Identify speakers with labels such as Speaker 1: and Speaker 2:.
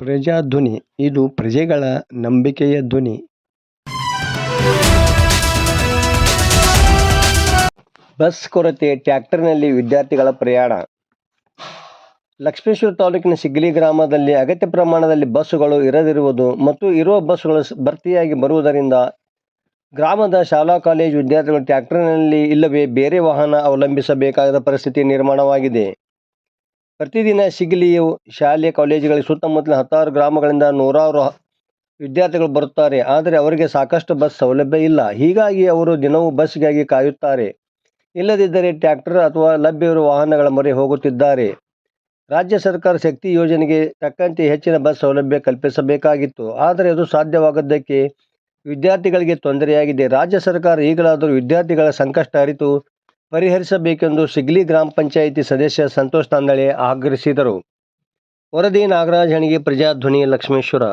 Speaker 1: ಪ್ರಜಾಧ್ವನಿ ಇದು ಪ್ರಜೆಗಳ ನಂಬಿಕೆಯ ಧ್ವನಿ. ಬಸ್ ಕೊರತೆ, ಟ್ರ್ಯಾಕ್ಟರ್ನಲ್ಲಿ ವಿದ್ಯಾರ್ಥಿಗಳ ಪ್ರಯಾಣ ಲಕ್ಷ್ಮೇಶ್ವರ ತಾಲೂಕಿನ ಸಿಗ್ಲಿ ಗ್ರಾಮದಲ್ಲಿ ಅಗತ್ಯ ಪ್ರಮಾಣದಲ್ಲಿ ಬಸ್ಸುಗಳು ಇರದಿರುವುದು ಮತ್ತು ಇರುವ ಬಸ್ಸುಗಳು ಭರ್ತಿಯಾಗಿ ಬರುವುದರಿಂದ ಗ್ರಾಮದ ಶಾಲಾ-ಕಾಲೇಜು ವಿದ್ಯಾರ್ಥಿಗಳು ಟ್ಯಾಕ್ಟರ್ನಲ್ಲಿ ಇಲ್ಲವೇ ಬೇರೆ ವಾಹನ ಅವಲಂಬಿಸಬೇಕಾದ ಪರಿಸ್ಥಿತಿ ನಿರ್ಮಾಣವಾಗಿದೆ. ಪ್ರತಿದಿನ ಸಿಗಲಿಯು ಶಾಲೆ, ಕಾಲೇಜುಗಳಿಗೆ ಸುತ್ತಮುತ್ತಲ ಹತ್ತಾರು ಗ್ರಾಮಗಳಿಂದ ನೂರಾರು ವಿದ್ಯಾರ್ಥಿಗಳು ಬರುತ್ತಾರೆ. ಆದರೆ ಅವರಿಗೆ ಸಾಕಷ್ಟು ಬಸ್ ಸೌಲಭ್ಯ ಇಲ್ಲ. ಹೀಗಾಗಿ ಅವರು ದಿನವೂ ಬಸ್ಗಾಗಿ ಕಾಯುತ್ತಾರೆ. ಇಲ್ಲದಿದ್ದರೆ ಟ್ಯಾಕ್ಟರ್ ಅಥವಾ ಲಭ್ಯವಿರುವ ವಾಹನಗಳ ಮೊರೆ ಹೋಗುತ್ತಿದ್ದಾರೆ. ರಾಜ್ಯ ಸರ್ಕಾರ ಶಕ್ತಿ ಯೋಜನೆಗೆ ತಕ್ಕಂತೆ ಹೆಚ್ಚಿನ ಬಸ್ ಸೌಲಭ್ಯ ಕಲ್ಪಿಸಬೇಕಾಗಿತ್ತು. ಆದರೆ ಅದು ಸಾಧ್ಯವಾಗದ್ದಕ್ಕೆ ವಿದ್ಯಾರ್ಥಿಗಳಿಗೆ ತೊಂದರೆಯಾಗಿದೆ. ರಾಜ್ಯ ಸರ್ಕಾರ ಈಗಲಾದರೂ ವಿದ್ಯಾರ್ಥಿಗಳ ಸಂಕಷ್ಟ ಅರಿತು ಪರಿಹರಿಸಬೇಕೆಂದು ಸಿಗ್ಲಿ ಗ್ರಾಮ ಪಂಚಾಯಿತಿ ಸದಸ್ಯ ಸಂತೋಷ್ ತಾಂದಳೆ ಆಗ್ರಹಿಸಿದರು. ವರದಿ ನಾಗರಾಜ್ ಹಣಿಗೆ ಪ್ರಜಾಧ್ವನಿ ಲಕ್ಷ್ಮೇಶ್ವರ